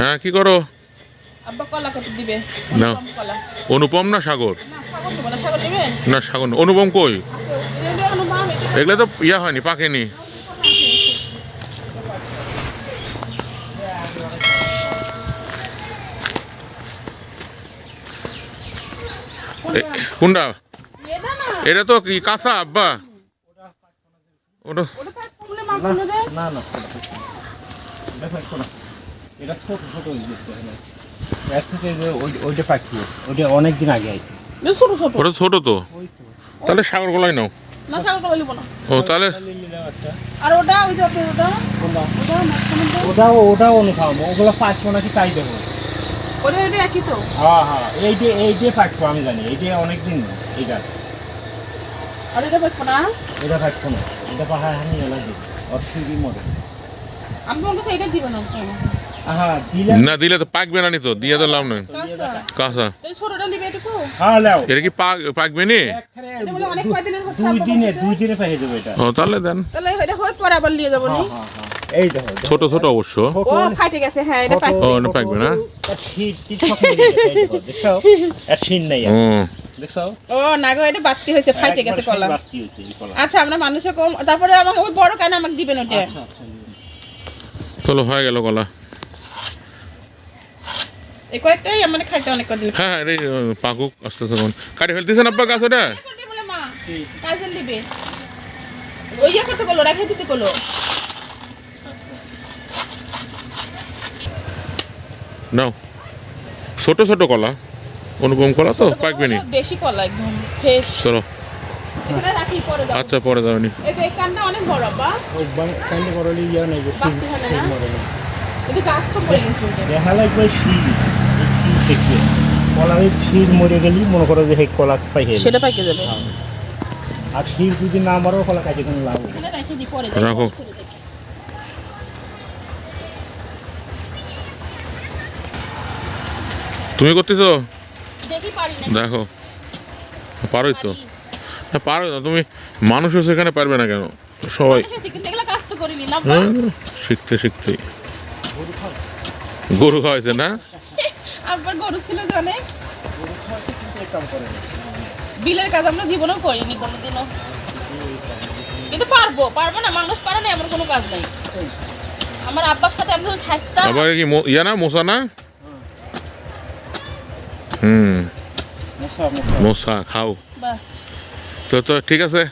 হ্যাঁ কি করো? আব্বা কলা কত দিবে? না। অনুপম না সাগর? না সাগর দেবো না। সাগর দিবে? না সাগর না। অনুপম কই? এগুলো তো ইয়া হয়নি পাকেনি। এ- কোনটা এটা এটা তো কি কাঁচা আব্বা? ওটা এটা ছোট ছোট এর থেকে ওই- ওইটা পাখি ওইটা অনেক দিন আগে আইছে। এটা ছোট ছোট। ওটা ছোট তো? তাহলে সাগর গলাই নাও। না সাগর কলা লিবো না। ও তাহলে একটা আর ওটা ওই যে আপনার ওটা? ওগুলো পাঁচশো নাকি তাই দেবো। ওটা এটা একই তো? হ্যাঁ হ্যাঁ। এই যে এই যে আমি জানি এই যে অনেক দিন এই গাছ। আর এটা না? এটা না। এটা পাহাড় আমি এলাকা দিই ওর থ্রি আমি তোমার এটা দিবে না না দিলে তো পাকবে না নি তো দিয়ে তো লাভ নাই। কাঁচা। হ্যাঁ এটা কি পাক পাকবে নি? এটা বলে অনেক কয়দিনের হচ্ছে দুই আব্বা দিনে বলতেছে। দুই দিনে পেয়ে যাব এটা। ও তাহলে দেন। হয়ে হ্যাঁ। ছোট ছোট অবশ্য। ও ফাটে গেছে হ্যাঁ এটা ফাটে পাকবে না। ও দেখছ? ও না গো এটা হয়েছে ফাটে গেছে কলা। আচ্ছা আমরা মানুষে কম তারপরে আমাকে ওই বড় কানে আমাকে দিবেন ওটা আচ্ছা, আচ্ছা, চলো হয়ে গেল কলা। এই কয়েকটাই আমার খাইতে অনেক কদিন হ্যাঁ হ্যাঁ রে পাকুক আস্তে আস্তে কোন কাটি ফেলতেছেন আব্বা গাছ ওটা বলে দিবে। ওই ইয়ে করতে বলো রেখে দিতে বলো নাও। ছোট ছোট কলা। অনুপম কলা তো? পাকবে নি দেশি কলা একদম ফ্রেশ চলো। রাখি পরে দাও আচ্ছা পরে যাবেনি এই কানটা অনেক বড় বা। ইয়া নাই মরে। দেখা লাগবে গেলি মনে করো যে সেই কলা পাই সেটা পাইকে যাবে হ্যাঁ। আর শীত যদি না মারো কলা কাজে কোনো লাভ রেখে। তুমি করতেছো? দেখি পারি না দেখো। পারোই তো। পারি। না পারো না তুমি মানুষ সেখানে পারবে না কেন? সবাই? হ্যাঁ শিখতে শিখতে গরু খাওয়াইছে না? আব্বার গরু ছিল জানে। বিলের কাজ আমরা জীবনেও করিনি কোনোদিনও। কিন্তু পারব পারব না মানুষ পারে না এমন কোনো কাজ নাই। আমার আব্বার সাথে আমি যদি থাকতাম আবার কি ইয়া না মশা না? হুম। মশা খাও। তো তো ঠিক আছে।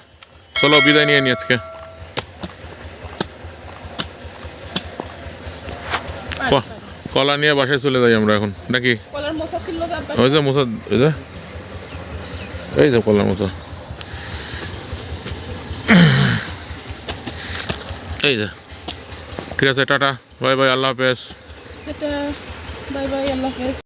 চলো বিদায় নিয়ে নি আজকে। বাহ। কলা নিয়ে বাসায় চলে যাই আমরা এখন নাকি? ওই যে মশা ওই যে। এই যে কলার মশা। এই যে। ঠিক আছে টাটা। বাই বাই আল্লাহ হাফেজ। বাই বাই আল্লাহ হাফেজ।